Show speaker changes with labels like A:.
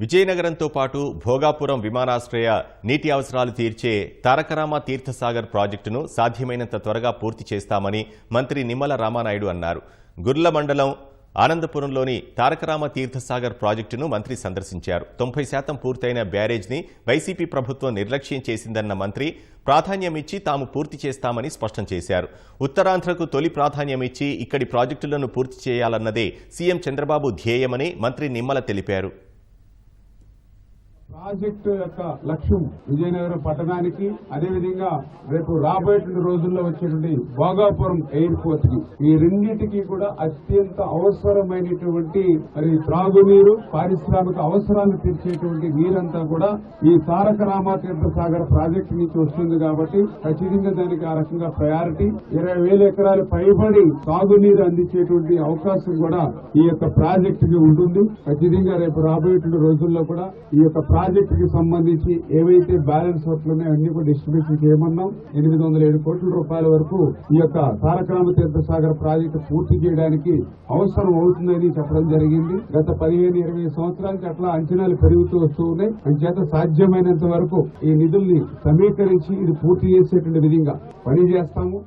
A: విజయనగరంతో పాటు భోగాపురం విమానాశ్రయ నీటి అవసరాలు తీర్చే తారకరామ తీర్థసాగర్ ప్రాజెక్టును సాధ్యమైనంత త్వరగా పూర్తి చేస్తామని మంత్రి నిమ్మల రామానాయుడు అన్నారు. గుర్ల మండలం ఆనందపురంలోని తారకరామ తీర్థసాగర్ ప్రాజెక్టును మంత్రి సందర్శించారు. తొంభై శాతం పూర్తయిన బ్యారేజ్ని వైసీపీ ప్రభుత్వం నిర్లక్ష్యం చేసిందన్న మంత్రి ప్రాధాన్యమిచ్చి తాము పూర్తి చేస్తామని స్పష్టం చేశారు. ఉత్తరాంధ్రకు తొలి ప్రాధాన్యమిచ్చి ఇక్కడి ప్రాజెక్టులను పూర్తి చేయాలన్నదే సీఎం చంద్రబాబు ధ్యేయమని మంత్రి నిమ్మల తెలిపారు.
B: ప్రాజెక్టు యొక్క లక్ష్యం విజయనగరం పట్టణానికి అదేవిధంగా రేపు రాబోయేటువంటి రోజుల్లో వచ్చేటువంటి భోగాపురం ఎయిర్పోర్ట్కి ఈ రెండింటికి కూడా అత్యంత అవసరమైనటువంటి మరి త్రాగునీరు పారిశ్రామిక అవసరాన్ని తీర్చేటువంటి నీరంతా కూడా ఈ తారక రామాతీర్థ సాగర్ ప్రాజెక్టు నుంచి వస్తుంది కాబట్టి ఖచ్చితంగా దానికి ఆ రకంగా ప్రయారిటీ. ఇరవై వేల ఎకరాలు పైబడి తాగునీరు అందించేటువంటి అవకాశం కూడా ఈ యొక్క ప్రాజెక్టుకి ఉంటుంది. ఖచ్చితంగా రేపు రాబోయేటువంటి రోజుల్లో కూడా ఈ యొక్క ప్రాజెక్టుకి సంబంధించి ఏవైతే బ్యాలెన్స్ వర్క్లు ఉన్నాయో అన్ని కూడా డిస్ట్రిబ్యూషన్ చేయమన్నాం ఎనిమిది వందల ఏడు కోట్ల రూపాయల వరకు ఈ యొక్క తారకరామ తీర్థ సాగర్ ప్రాజెక్టు పూర్తి చేయడానికి అవసరం అవుతుందని చెప్పడం జరిగింది. గత పదిహేను ఇరవై సంవత్సరాలకి అట్లా అంచనాలు పెరుగుతూ వస్తూ ఉన్నాయి. అంచేత సాధ్యమైనంత వరకు ఈ నిధుల్ని సమీకరించి ఇది పూర్తి చేసేటువంటి విధంగా పని చేస్తాము